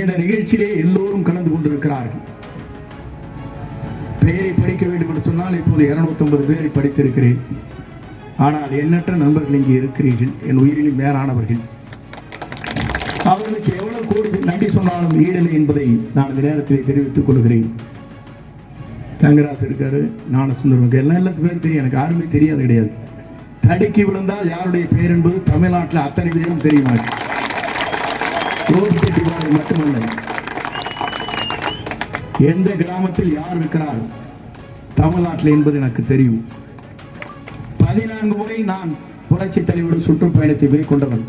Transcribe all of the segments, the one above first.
இந்த நிகழ்ச்சியிலே எல்லோரும் கலந்து கொண்டிருக்கிறார்கள். பெயரை படிக்க வேண்டும் என்று சொன்னால் இப்போது 250 பேரை படித்திருக்கிறேன். ஆனால் எண்ணற்ற நண்பர்கள் இங்கே இருக்கிறீர்கள். என் உயிரில் மேலானவர்கள். அவர்களுக்கு எவ்வளவு கோடி நன்றி சொன்னாலும் ஈடலை என்பதை நான் இந்த நேரத்தில் தெரிவித்துக் கொள்கிறேன். தங்கராசு இருக்காரு ஞானசுந்தரம் எல்லாம் எல்லாத்து பேரும் தெரியும். எனக்கு யாருமே தெரியாது கிடையாது. தடுக்கி விழுந்தால் யாருடைய பேர் என்பது தமிழ்நாட்டில் அத்தனை பேரும் தெரியுமா ரோஹித் மட்டுமல்ல எந்த கிராமத்தில் யார் இருக்கிறார் தமிழ்நாட்டில் என்பது எனக்கு தெரியும். பதினான்கு முறை நான் புரட்சி தலைவரோட சுற்றுப்பயணத்தை மேற்கொண்டவன்.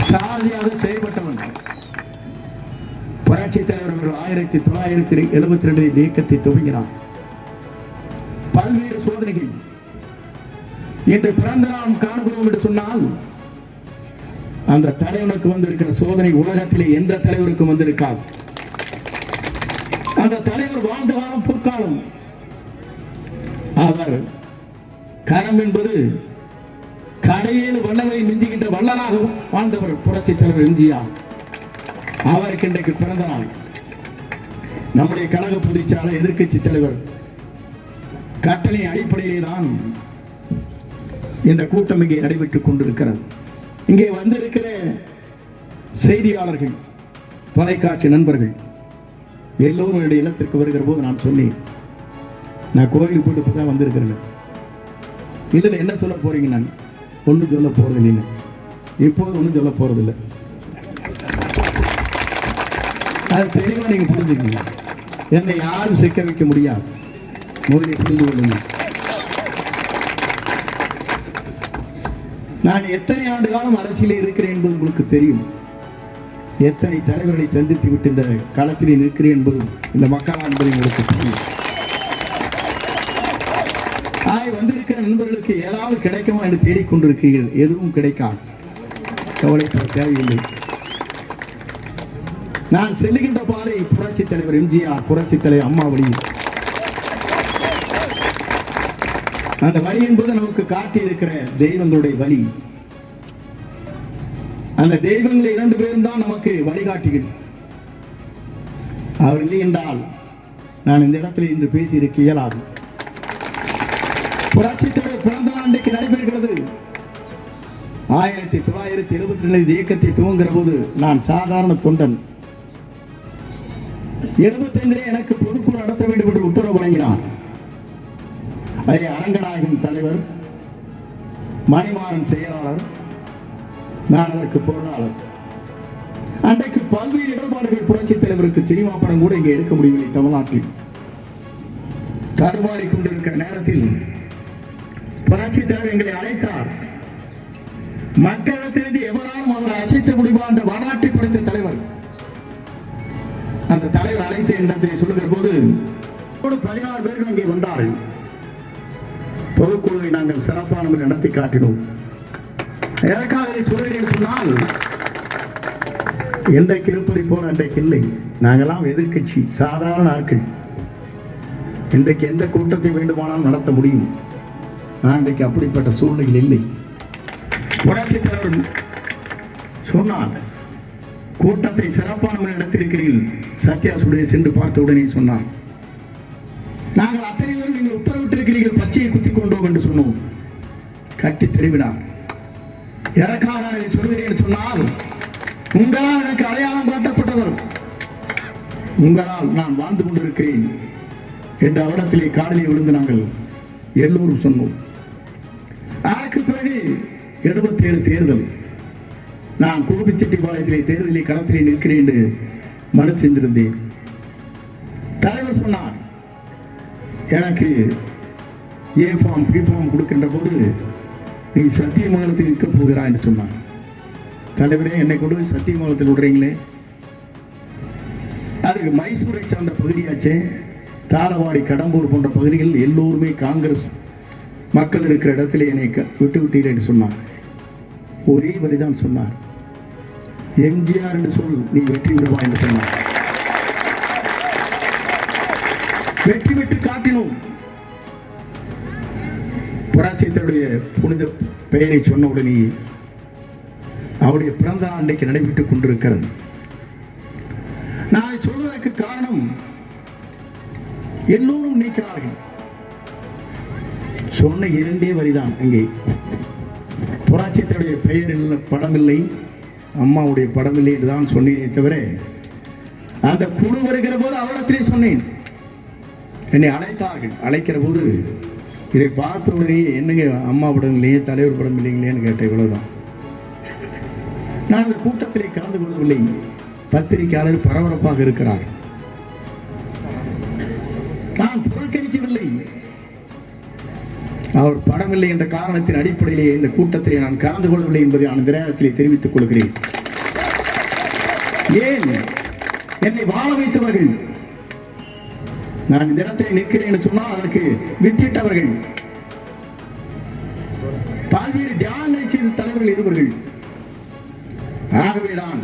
சாதியாக செயல்பட்டவன். புரட்சி தலைவர் அவர்கள் ஆயிரத்தி தொள்ளாயிரத்தி எழுபத்தி ரெண்டு இயக்கத்தை துவங்கினார். பல்வேறு சோதனைகள். இன்று பிறந்த நாம் காணுகிறோம் என்று சொன்னால் அந்த தலைவனுக்கு வந்திருக்கிற சோதனை உலகத்திலே எந்த தலைவருக்கும் வந்திருக்காது. அந்த தலைவர் வாழ்ந்த காலம் பொற்காலம். அவர் கரம் என்பது கடையில் வல்லவை மிஞ்சுகின்ற வல்லனாக வாழ்ந்தவர் புரட்சி தலைவர் எம்ஜிஆர். அவருக்கு இன்றைக்கு பிறந்த நாள். நம்முடைய கழக பொதுச்சாலை எதிர்கட்சி தலைவர் கட்டளை அடிப்படையிலே தான் இந்த கூட்டம் இங்கே நடைபெற்றுக் கொண்டிருக்கிறது. இங்கே வந்திருக்கிற செய்தியாளர்கள் தொலைக்காட்சி நண்பர்கள் எல்லோரும் என்னுடைய இல்லத்திற்கு வருகிற போது நான் சொன்னேன் நான் கோயிலுக்கு போயிட்டு தான் வந்திருக்கிறேன் இதில் என்ன சொல்ல போறீங்க நான்? ஒன்றும் சொல்ல போறது இல்லைன்னு இப்போது ஒன்றும் சொல்ல போறதில்லை. அது தெளிவாக நீங்கள் புரிஞ்சுக்கீங்க என்னை யாரும் சிக்க வைக்க முடியாது. முதலில் புரிந்து கொள்ளுங்கள். நான் எத்தனை ஆண்டு காலம் அரசியலில் இருக்கிறேன் என்பது உங்களுக்கு தெரியும். எத்தனை தலைவர்களை சந்தித்து விட்டு இந்த களத்தில் நிற்கிறேன் என்பதும் இந்த மக்கள் என்பது உங்களுக்கு தெரியும். ஆய் வந்திருக்கிற நண்பர்களுக்கு ஏதாவது கிடைக்குமா என்று தேடிக்கொண்டிருக்கிறீர்கள். எதுவும் கிடைக்காது. கவலைப்பட தேவையில்லை. நான் செல்லுகின்ற பாதை புரட்சி தலைவர் எம்ஜிஆர் புரட்சி தலைவர் அம்மா வழியில் அந்த வழி என்பது நமக்கு காட்டி இருக்கிற தெய்வங்களுடைய வழி. அந்த தெய்வங்கள் இரண்டு பேரும் தான் நமக்கு வழிகாட்டிகள். அவர் இல்லை என்றால் நான் இந்த இடத்தில் இன்று பேசி இருக்க இயலாது. புரட்சி பிறந்த ஆண்டுக்கு நடைபெறுகிறது. ஆயிரத்தி தொள்ளாயிரத்தி எழுபத்தி ரெண்டு இயக்கத்தை துவங்குகிற போது நான் சாதாரண தொண்டன். எழுபத்தைந்திலே எனக்கு பொதுக்குழு நடத்த வேண்டும் என்று உத்தரவு வழங்கினார். அதிலே அரங்கநாயகன் தலைவர் மணிமாறன் செயலாளர் நான் அதற்கு பொருளாளர். அன்றைக்கு பல்வேறு இடர்பாடுகள் புரட்சி தலைவருக்கு சினிமா படம் கூட இங்கே எடுக்க முடியவில்லை தமிழ்நாட்டில். தடுமாறி கொண்டிருக்கிற நேரத்தில் புரட்சி தலைவர் எங்களை அழைத்தார். மக்களிடத்திலிருந்து எவராலும் அவரை அசைத்த முடியுமா என்ற வரலாற்றை படைத்த தலைவர். அந்த தலைவர் அழைத்த இடத்தை சொல்லுகிற போது ஒரு பதினாறு பேர்கள் அங்கே வந்தார்கள். பொதுக்குழுவை நாங்கள் சிறப்பான முறையில் நடத்தி காட்டினோம். எதற்காக இதை சொல்கிறேன் சொன்னால் இன்றைக்கு இருப்பதை போல அன்றைக்கு இல்லை. நாங்களாம் எதிர்கட்சி சாதாரண ஆட்கள். இன்றைக்கு எந்த கூட்டத்தை வேண்டுமானாலும் நடத்த முடியும். ஆனால் இன்றைக்கு அப்படிப்பட்ட சூழ்நிலைகள் இல்லை. புரட்சி தலைவர் சொன்னார் கூட்டத்தை சிறப்பான முறையில் நடத்தியிருக்கிறீர்கள். சத்யா சுடைய சென்று பார்த்த உடனே சொன்னார். நாங்கள் அத்தனை பேரும் நீங்கள் உத்தரவிட்டிருக்கிறீர்கள் பச்சையை குத்திக் கொண்டோம் என்று சொன்னோம். கட்டி தெளிவினார் எனக்காக நான் இதை சொல்கிறேன் என்று சொன்னால் உங்களால் எனக்கு அடையாளம் காட்டப்பட்டவர். உங்களால் நான் வாழ்ந்து கொண்டிருக்கிறேன் என்ற அவடத்திலே காதலில் விழுந்து நாங்கள் எல்லோரும் சொன்னோம். அதற்கு பிறகு எழுபத்தேழு தேர்தல். நான் கோபிச்செட்டிப்பாளையத்திலே தேர்தலில் களத்திலே நிற்கிறேன் என்று மனு சென்றிருந்தேன் தலைவர் சொன்னார் எனக்கு ஏ ஃபார்ம் பி ஃபார்ம் கொடுக்கின்ற போது நீ சத்தியமங்கலத்தில் நிற்க போகிறாய் என்று சொன்னார் தலைவரே என்னை கொண்டு போய் சத்தியமங்கலத்தில் விடுறீங்களே? அதுக்கு மைசூரை சார்ந்த பகுதியாச்சே தாரவாடி கடம்பூர் போன்ற பகுதிகள் எல்லோருமே காங்கிரஸ் மக்கள் இருக்கிற இடத்துல என்னை க- விட்டு விட்டீர்கள் என்று சொன்னார். ஒரே வரிதான் சொன்னார். எம்ஜிஆர் என்று சொல் நீ வெற்றி விடுவா என்று சொன்னார் வெற்றி காட்டிலும் காட்டினோம் புனித பெயரை சொன்ன உடனே அவருடைய பிறந்த நாள் இன்றைக்கு நடைபெற்றுக் கொண்டிருக்கிறது. நான் சொல்வதற்கு காரணம் எல்லோரும் நினைக்கிறார்கள். சொன்ன இரண்டே வரிதான் இங்கே. புராட்சித்தருடைய பெயர் இல்லை படம் இல்லை அம்மாவுடைய படம் இல்லை என்று தான் சொன்னேனே தவிர அந்த குழு வருகிற போது அவரிடத்திலே சொன்னேன். என்னை அழைத்தார்கள். அழைக்கிற போது இதை பார்த்த உடனே என்னங்க அம்மா படம் இல்லையே தலைவர் படம் இல்லைங்களேன்னு கேட்டேன் இவ்வளவுதான். நான் இந்த கூட்டத்திலே கலந்து கொள்ளவில்லை. பத்திரிகையாளர் பரபரப்பாக இருக்கிறார். நான் புறக்கணிக்கவில்லை. அவர் படமில்லை என்ற காரணத்தின் அடிப்படையிலே இந்த கூட்டத்திலே நான் கலந்து கொள்ளவில்லை என்பதை நான் இந்த நேரத்திலே தெரிவித்துக் கொள்கிறேன். ஏன்? என்னை வாழ வைத்தவர்கள் நான் தினத்தில் நிற்கிறேன் சொன்னால் அதற்கு வித்திட்டவர்கள். பல்வேறு தியான தலைவர்கள் இருவர்கள். ஆகவேதான்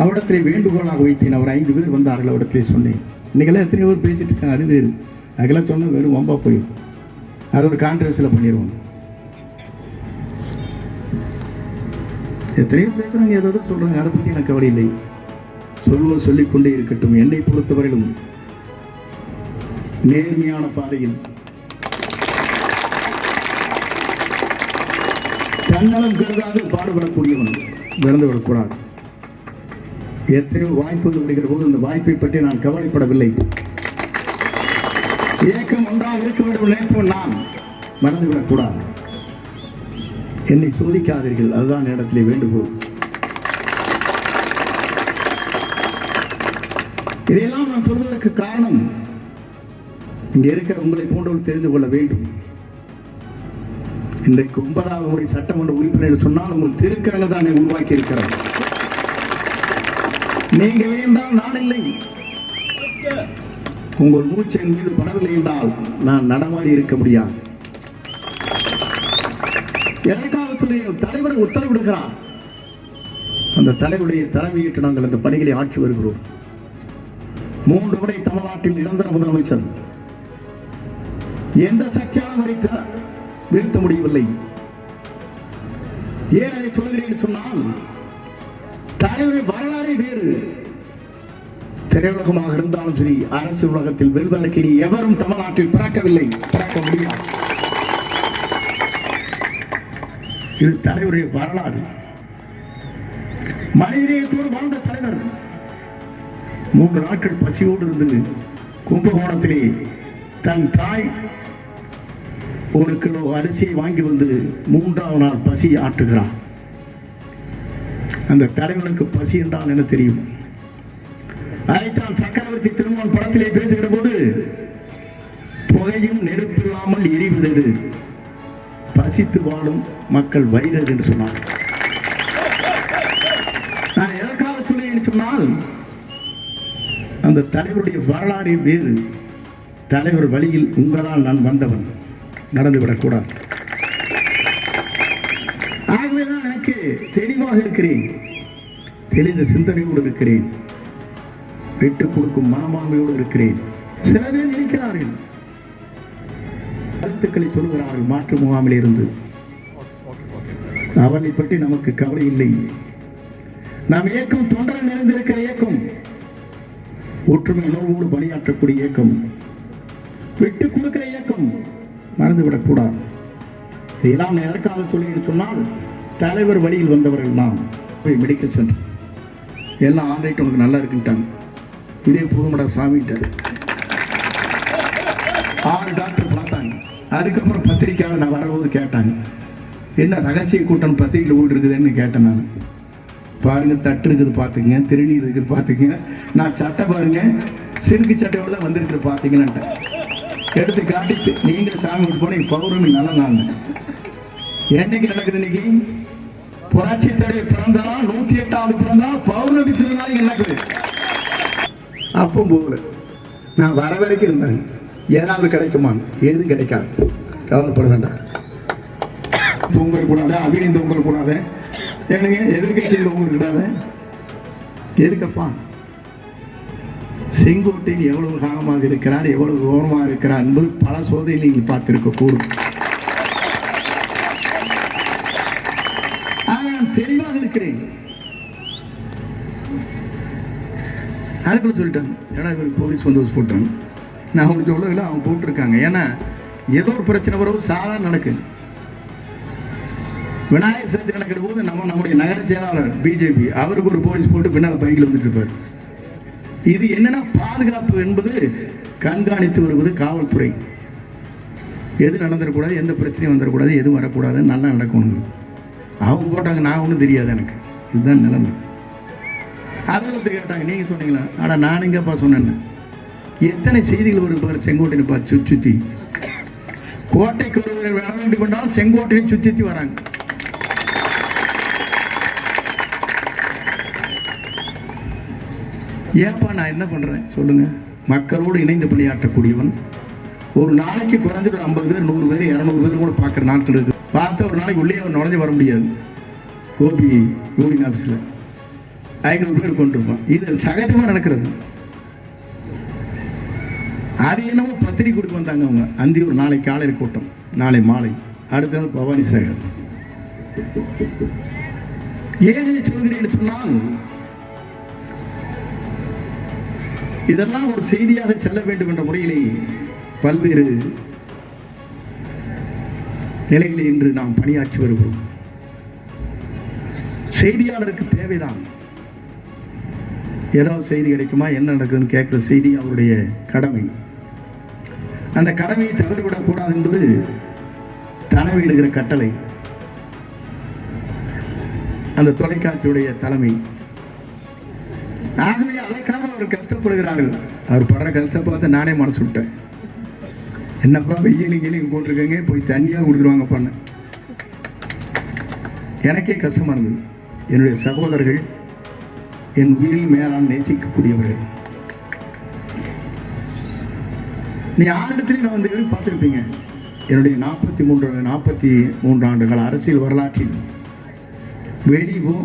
அவரிடத்திலே வேண்டுகோளாக வைத்தேன். அவர் ஐந்து பேர் வந்தார்கள் அவரிடத்திலே சொன்னேன். இன்றைக்கெல்லாம் எத்தனை பேர் பேசிட்டு இருக்காங்க. அது வேறு. அதுக்கெல்லாம் சொன்னால் வெறும் வம்பா போயிடும் அது ஒரு கான்ட்ரவர்சியில் பண்ணிடுவோம். எத்தனையோ பேசுகிறாங்க ஏதாவது சொல்கிறாங்க அதை பற்றி எனக்கு கவலை இல்லை. சொல்வோம் சொல்லிக்கொண்டே இருக்கட்டும். என்னை பொறுத்தவரையிலும் நேர்மையான பாதையில். தன்னலம் கருதாது பாடுபடக்கூடியவன் விழுந்து விடக்கூடாது எத்தனையோ வாய்ப்புகள் முடிகிற போது இந்த வாய்ப்பை பற்றி நான் கவலைப்படவில்லை. இயக்கம் ஒன்றாக இருக்க வேண்டும் நினைப்பவன் நான் மறந்துவிடக்கூடாது. என்னை சோதிக்காதீர்கள் அதுதான் இடத்திலே வேண்டுகோள். இதையெல்லாம் நான் சொல்வதற்கு காரணம் இங்கே இருக்கிற உங்களை போன்றவர் தெரிந்து கொள்ள வேண்டும். இன்றைக்கு ஒன்பதாவது முறை சட்டமன்ற உறுப்பினர் சொன்னால் உங்கள் திருக்கரங்கள் தான் உருவாக்கி இருக்கிறார். நீங்க வேண்டாம் நான் இல்லை. உங்கள் மூச்சு என் மீது படவில்லை என்றால் நான் நடமாடி இருக்க முடியாது. எதற்காக சொன்னீர்கள் தலைவர் உத்தரவிடுகிறார். அந்த தலைவருடைய தலைமையிட்டு நாங்கள் அந்த பணிகளை ஆட்சி வருகிறோம். மூன்று முறை தமிழ்நாட்டில் நிரந்தர முதலமைச்சர் எந்த சக்தியாலும் அவரை வீழ்த்த முடியவில்லை. ஏன் அதை சொல்கிறேன் சொன்னால் தலைவரை வரலாறு வேறு. திரையுலகமாக இருந்தாலும் சரி அரசு உலகத்தில் வெல்வதற்கு எவரும் தமிழ்நாட்டில் பிறக்கவில்லை. பிறக்க முடியாது. இது தலைவருடைய வரலாறு. மனிதநேயத்தோடு வாழ்ந்த தலைவர். மூன்று நாட்கள் பசியோடு இருந்து கும்பகோணத்திலே தன் தாய் ஒரு கிலோ அரிசியை வாங்கி வந்து மூன்றாவது நாள் பசி ஆட்டுகிறான். அந்த தலைவனுக்கு பசி என்றால் என்ன தெரியும்? அதைத்தான் சக்கரவர்த்தி திருமணம் படத்திலே பேசுகிற போது புகையும் நெருப்பில்லாமல் எரிவதெது பசித்து வாழும் மக்கள் வயிறது என்று சொன்னார் நான் எதற்காக சொன்னேன் என்று சொன்னால் அந்த தலைவருடைய வரலாறு வேறு. தலைவர் வழியில் உங்களால் நான் வந்தவன். நடந்துவிடக்கூடாது. ஆகவேதான் எனக்கு தெளிவாக இருக்கிறேன். தெளிந்த சிந்தனையோடு இருக்கிறேன். விட்டுக் கொடுக்கும் மனமாண்மையோடு இருக்கிறேன். சில பேர் இருக்கிறார்கள் கருத்துக்களை சொல்கிறார்கள் மாற்று முகாமில் இருந்து. அவனை பற்றி நமக்கு கவலை இல்லை. நாம் இயக்கம் தொண்டர் நிறைந்திருக்கிற இயக்கம். ஒற்றுமை உணர்வோடு பணியாற்றக்கூடிய இயக்கம். விட்டு கொடுக்கிற இயக்கம். மறந்துவிடக்கூடாது. இதெல்லாம் எதற்காக சொல்லுன்னு சொன்னால் தலைவர் வழியில் வந்தவர்கள் நாம். போய் மெடிக்கல் சென்டர் எல்லாம் ஆண்ட்ரைட் உனக்கு நல்லா இருக்குன்ட்டாங்க. இதே புதுமட சாமிட்டார் ஆறு டாக்டர் பார்த்தாங்க. அதுக்கப்புறம் பத்திரிக்கையாளர் நான் வரும்போது கேட்டாங்க. என்ன ரகசிய கூட்டம் பத்திரிக்கையில் ஊழல் இருக்குதுன்னு கேட்டேன் நான். பாருங்கள் தட்டு இருக்குது பார்த்துங்க திருநீர் இருக்குது பார்த்துங்க நான் சட்டை பாருங்க சிறுக்கு சட்டையோடு தான் வந்திருக்கு பார்த்தீங்கன்னுட்டேன் எடுத்து காட்டி நீங்கள் சாமி விட்டு போன பௌர்ணமி நல்ல நாள் என்னைக்கு நடக்குது இன்னைக்கு? புராட்சி தடவை பிறந்தா நூத்தி எட்டாவது பிறந்தா பௌர்ணமி திருநாள் நடக்குது. அப்போ போகல நான் வர வரைக்கும் இருந்தாங்க ஏதாவது கிடைக்குமான்னு எதுவும் கிடைக்காது. கவலைப்பட வேண்டாம். தூங்கல் கூடாது அபிநந்த உங்கள் கூடாது ஏனுங்க எதிர்கட்சியில் உங்களுக்கு கூடாது எதுக்கப்பா? செங்கோட்டையில் எவ்வளவு காலமாக இருக்கிறார் எவ்வளவு கௌரவமாக இருக்கிறார் என்பது பல சோதனையில் நீங்கள் பார்த்திருக்க கூடும். நான் தெளிவாக இருக்கிறேன். அதுக்குள்ள சொல்லிட்டாங்க ஏன்னா இவர் போலீஸ் வந்து போட்டாங்க நான் அவனுக்கு சொல்லவில்லை அவங்க போட்டிருக்காங்க. ஏன்னா ஏதோ ஒரு பிரச்சனை வரவும் சாதாரண நடக்குது விநாயகர் சதுர்த்தி நடக்கிற போது நம்ம நம்முடைய நகர செயலாளர் பிஜேபி அவருக்கு ஒரு போலீஸ் போட்டு பின்னால் பைக்கில் வந்துட்டு இருப்பார். இது என்னன்னா பாதுகாப்பு என்பது கண்காணித்து வருவது காவல்துறை. எது நடந்துடக்கூடாது எந்த பிரச்சனையும் வந்துடக்கூடாது எதுவும் வரக்கூடாது நல்லா நடக்கணுங்க அவங்க போட்டாங்க நான் ஒன்றும் தெரியாது எனக்கு. இதுதான் நிலைமை. அலுவலகத்தை கேட்டாங்க நீங்கள் சொன்னீங்களா? ஆனால் நான் எங்கப்பா சொன்னேன்னு. எத்தனை செய்திகள் வருது பாரு செங்கோட்டையை பார்த்து சுற்றி கோட்டைக்கு ஒருவர் வர வேண்டும் என்றால் செங்கோட்டையை சுற்றி சுற்றி வராங்க. ஏப்பா நான் என்ன பண்ணுறேன் சொல்லுங்கள் மக்களோடு இணைந்து பணியாற்றக்கூடியவன். ஒரு நாளைக்கு குறைஞ்சது ஒரு ஐம்பது பேர் நூறு பேர் இரநூறு பேர் கூட பார்க்குற நாட்கள் இருக்குது பார்த்தா ஒரு நாளைக்கு உள்ளே அவர் நுழைஞ்சு வர முடியாது. கோபி யூனியன் ஆஃபீஸில் ஐநூறு பேர் கொண்டிருப்பான் இது சகஜமாக நடக்கிறது. அது என்னமோ பத்திரிக்கை கொடுக்க வந்தாங்க அவங்க. அந்தி ஒரு நாளை காலையில் கூட்டம். நாளை மாலை. அடுத்த நாள் பவானி சேகர். ஏன் இதை சொல்கிறேன் சொன்னால் இதெல்லாம் ஒரு செய்தியாக செல்ல வேண்டும் என்ற முறையிலே பல்வேறு நிலைகளில் இன்று நாம் பணியாற்றி வருகிறோம். செய்தியாளருக்கு தேவைதான். ஏதாவது செய்தி கிடைக்குமா? என்ன நடக்குதுன்னு கேட்குற செய்தி அவருடைய கடமை. அந்த கடமையை தவறிவிடக்கூடாது என்பது தலைமையிடுகிற கட்டளை. அந்த தொலைக்காட்சியுடைய தலைமை. ஆகவே அதற்காக கஷ்டப்படுகிறார்கள். அவர் படுற கஷ்டம் பார்த்து நானே மனசு விட்டேன். என்னப்பா வெயிலும் கீழியும் போட்டிருக்கேங்க போய் தனியாக கொடுத்துருவாங்க பண்ண எனக்கே கஷ்டமாக இருந்தது. என்னுடைய சகோதரர்கள் என் உயிரில் மேலான் நேசிக்கக்கூடியவர்கள். நீ ஆண்டத்திலே நான் வந்து பார்த்துருப்பீங்க? என்னுடைய நாற்பத்தி மூன்று நாற்பத்தி மூன்று ஆண்டுகள் அரசியல் வரலாற்றில் வெளியும்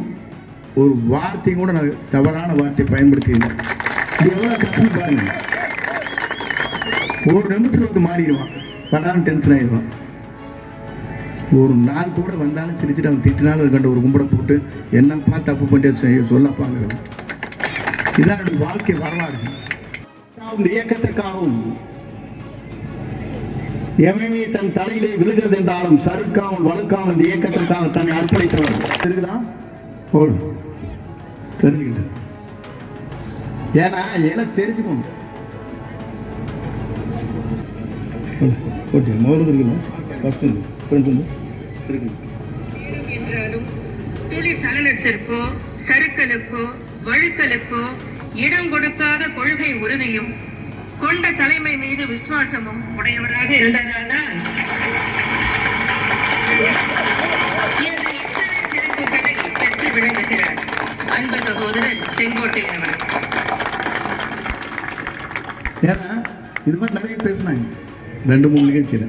ஒரு வார்த்தையும் கூட நான் தவறான வார்த்தை பயன்படுத்தியிருந்தேன். எவ்வளோ கஷ்டம் பாருங்க ஒரு நிமிஷத்தில் வந்து மாறிடுவான். படாமல் டென்ஷன் ஆயிடுவான். ஒரு நாள் கூட வந்தாலும் சிரிச்சுட்டு அவன் திட்டினாலும் கண்ட ஒரு கும்பிட போட்டு என்னப்பா தப்பு பண்ணிட்டு செய்ய சொல்லப்பாங்கிறது இதான் வாழ்க்கை வரலாறு. இந்த இயக்கத்திற்காகவும் எவனே தன் தலையிலே விழுகிறது என்றாலும் சறுக்காமல் வழுக்காமல் இந்த இயக்கத்திற்காக தன்னை அர்ப்பணித்தவர் இருக்குதா போல் தெரிஞ்சுக்கிட்டு ஏன்னா எல்லாம் தெரிஞ்சுக்கணும் ஓகே முதல்ல இருக்குல்ல ஃபஸ்ட் இருந்து ஃப்ரெண்ட் இருந்து என்றாலும் துளி சலனத்திற்கோ சறுக்கலுக்கோ வழுக்கலுக்கோ இடம் கொடுக்காத கொள்கை உறுதியும் கொண்ட தலைமை மீது விசுவாசமும் உடையவராக இருந்ததால்தான் சிறப்புகளை பெற்று விளங்குகிறார். அன்பு சகோதரர் செங்கோட்டையன் அவர்கள் ஏன்னா இது மாதிரி நிறைய பேசினாங்க. ரெண்டு மூணு நிகழ்ச்சியில்.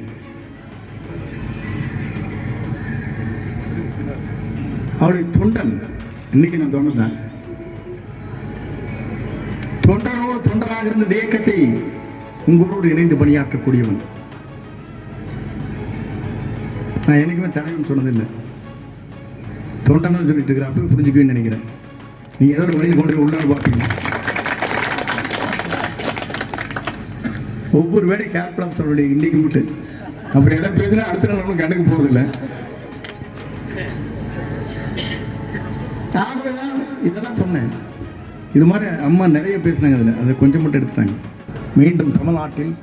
அவருடைய தொண்டன் இன்னைக்கு நான் தொண்டன் தான் தொண்டனோடு தொண்டராக இருந்த இந்த இயக்கத்தை உங்களோடு இணைந்து பணியாற்றக்கூடியவன். நான் என்னைக்குமே தலைவன் சொன்னதில்லை. தொண்டன்னு சொல்லிட்டு இருக்கிற அப்போ புரிஞ்சுக்குவேன்னு நினைக்கிறேன். நீங்கள் ஏதோ ஒரு வழியில் கொண்டு போய் பார்ப்பீங்க. ஒவ்வொரு வேலை கேப்லாம் சொல்லுடைய இன்னைக்கு மட்டும். அப்படி இடம் பேசுனா அடுத்த நாள் ஒன்றும் கணக்கு போகிறதில்ல ஆகவேதான் இதெல்லாம் சொன்னேன். இது மாதிரி அம்மா நிறைய பேசினாங்க அதில். அதை கொஞ்சம் மட்டும் எடுத்துட்டாங்க. மீண்டும் தமிழ்நாட்டில்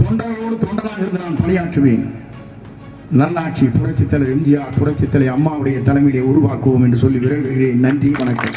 தொண்டர்களோடு தொண்டராக இருந்து நான் பணியாற்றுவேன். நல்லாட்சி புரட்சித் எம்ஜிஆர் புரட்சித்தலை அம்மாவுடைய தலைமையிலே உருவாக்குவோம் என்று சொல்லி விரைவுகிறேன். நன்றி வணக்கம்.